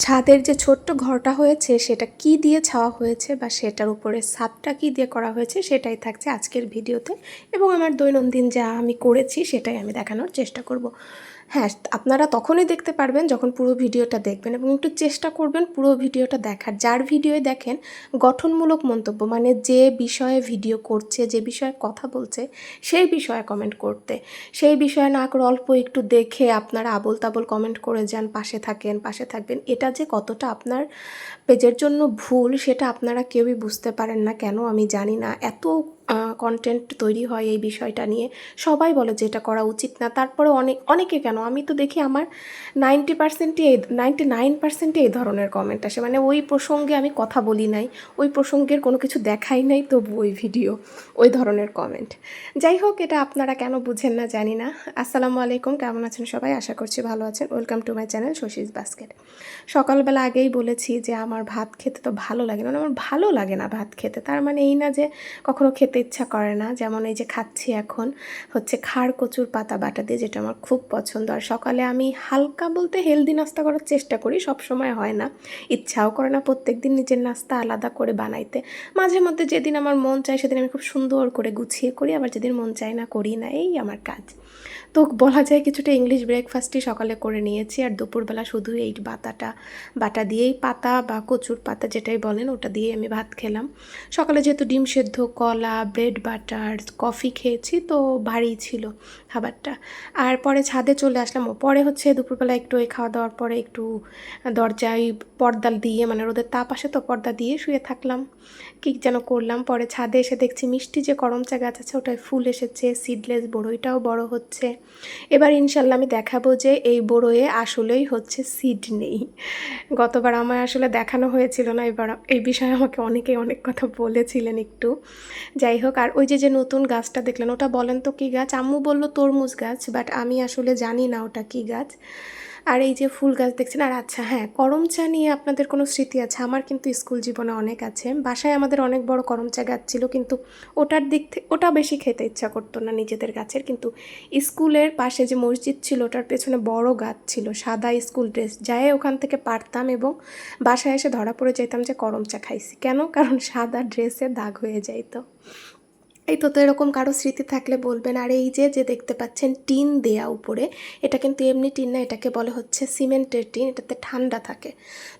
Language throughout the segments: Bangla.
ছাদের যে ছোট্ট ঘরটা হয়েছে, সেটা কি দিয়ে ছাওয়া হয়েছে বা সেটার উপরে ছাদটা কি দিয়ে করা হয়েছে, সেটাই থাকছে আজকের ভিডিওতে। এবং আমার দৈনন্দিন যা আমি করেছি, সেটাই আমি দেখানোর চেষ্টা করব। হ্যাঁ আপনারা তখনই দেখতে পারবেন যখন পুরো ভিডিওটা দেখবেন এবং একটু চেষ্টা করবেন পুরো ভিডিওটা দেখার। যার ভিডিওয়ে দেখেন, গঠনমূলক মন্তব্য মানে যে বিষয়ে ভিডিও করছে, যে বিষয়ে কথা বলছে, সেই বিষয়ে কমেন্ট করতে। সেই বিষয়ে না করে অল্প একটু দেখে আপনারা আবল তাবল কমেন্ট করে যান, পাশে থাকেন, পাশে থাকবেন। এটা যে কতটা আপনার পেজের জন্য ভুল, সেটা আপনারা কেউই বুঝতে পারেন না। কেন আমি জানি না। এত কন্টেন্ট তৈরি হয় এই বিষয়টা নিয়ে। সবাই বলে যে এটা করা উচিত না। তারপরে অনেক, অনেকে কেন? আমি তো দেখি আমার নাইনটি পার্সেন্টই এই নাইনটি নাইন পার্সেন্টই এই ধরনের কমেন্ট আসে। মানে ওই প্রসঙ্গে আমি কথা বলি নাই, ওই প্রসঙ্গের কোনো কিছু দেখাই নাই তবু ওই ভিডিও ওই ধরনের কমেন্ট যাই হোক, এটা আপনারা কেন বুঝেন না জানি না। আসসালামু আলাইকুম, কেমন আছেন সবাই? আশা করছি ভালো আছেন। Welcome to my channel Shashi's basket সকালবেলা আগেই বলেছি যে আমার ভাত খেতে তো ভালো লাগে না। মানে আমার ভালো লাগে না ভাত খেতে। তার মানে এই না যে কখনো খেতে ইচ্ছা করে না। যেমন এই যে খাচ্ছি এখন, হচ্ছে খাড় কচুর পাতা বাটা দিয়ে, যেটা আমার খুব পছন্দ। আর সকালে আমি হালকা বলতে হেলদি নাস্তা করার চেষ্টা করি সব সময় হয় না। ইচ্ছাও করে না প্রত্যেক দিন নিজের নাস্তা আলাদা করে বানাইতে। মাঝে মধ্যে যেদিন আমার মন চায়, সেদিন আমি খুব সুন্দর করে গুছিয়ে করি, আবার যেদিন মন চায় না করি না, এই আমার কাজ। তো বলা যায় কিছুটা ইংলিশ ব্রেকফাস্টই সকালে করে নিয়েছি, আর দুপুরবেলা শুধু এই বাতাটা, বাটা দিয়েই পাতা বা কচুর পাতা যেটাই বলেন, ওটা দিয়ে আমি ভাত খেলাম। সকালে যেহেতু ডিম সেদ্ধ, কলা ব্রেড বাটার, কফি খেয়েছি, তো ভারী ছিল খাবারটা। আর পরে ছাদে চলে আসলাম। পরে হচ্ছে দুপুরবেলা একটু ওই খাওয়া দাওয়ার পরে একটু দরজায় পর্দা দিয়ে মানে রোদের তাপ আসে তো পর্দা দিয়ে শুয়ে থাকলাম। কী যেন করলাম। পরে ছাদে এসে দেখছি মিষ্টি যে করমচা গাছ আছে, ওটায় ফুল এসেছে সিডলেস বড়ইটাও বড় হচ্ছে। এবার ইনশাল্লাহ আমি দেখাবো যে এই বড়োয়ে আসলেই হচ্ছে সিড নেই। গতবার আমার আসলে দেখানো হয়েছিল না, এবার এই বিষয়ে আমাকে অনেকেই অনেক কথা বলেছিলেন একটু। যাই হোক আর ওই যে যে নতুন গাছটা দেখলেন, ওটা বলেন তো কী গাছ? আম্মু বলল তরমুজ গাছ বাট আমি আসলে জানি না ওটা কী গাছ। আর এই যে ফুল গাছ দেখছেন, আর আচ্ছা হ্যাঁ করম চা নিয়ে আপনাদের কোনো স্মৃতি আছে? আমার কিন্তু স্কুল জীবনে অনেক আছে। বাসায় আমাদের অনেক বড় করম চা গাছ ছিল, কিন্তু ওটার দিক থেকে ওটা বেশি খেতে ইচ্ছা করতো না নিজেদের গাছের, কিন্তু স্কুলের পাশে যে মসজিদ ছিল, ওটার পেছনে বড় গাছ ছিল, সাদা স্কুল ড্রেস। যাই ওখান থেকে পারতাম এবং বাসায় এসে ধরা পড়ে যেতাম যে করম চা খাইছি। কেন? কারণ সাদা ড্রেসে দাগ হয়ে যাইতো। এই তো তো এরকম কারও স্মৃতি থাকলে বলবেন। আর এই যে যে দেখতে পাচ্ছেন টিন দেয়া উপরে, এটা কিন্তু এমনি টিন না, এটাকে বলে হচ্ছে সিমেন্টের টিন, এটাতে ঠান্ডা থাকে।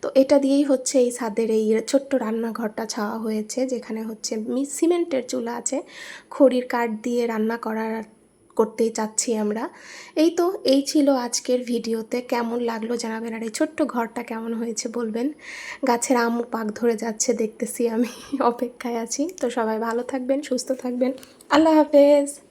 তো এটা দিয়েই হচ্ছে এই ছাদের এই ছোট্ট রান্নাঘরটা ছাওয়া হয়েছে, যেখানে হচ্ছে সিমেন্টের চুলা আছে। খড়ির কাঠ দিয়ে রান্না করার করতেই চাচ্ছি আমরা। এই তো, এই ছিল আজকের ভিডিওতে। কেমন লাগল জানাবেন? আর এই ছোট্ট ঘরটা কেমন হয়েছে বলবেন? গাছের আমু পাক ধরে যাচ্ছে দেখতেছি আমি। অপেক্ষায় আছি। তো সবাই ভালো থাকবেন, সুস্থ থাকবেন। আল্লাহ হাফেজ।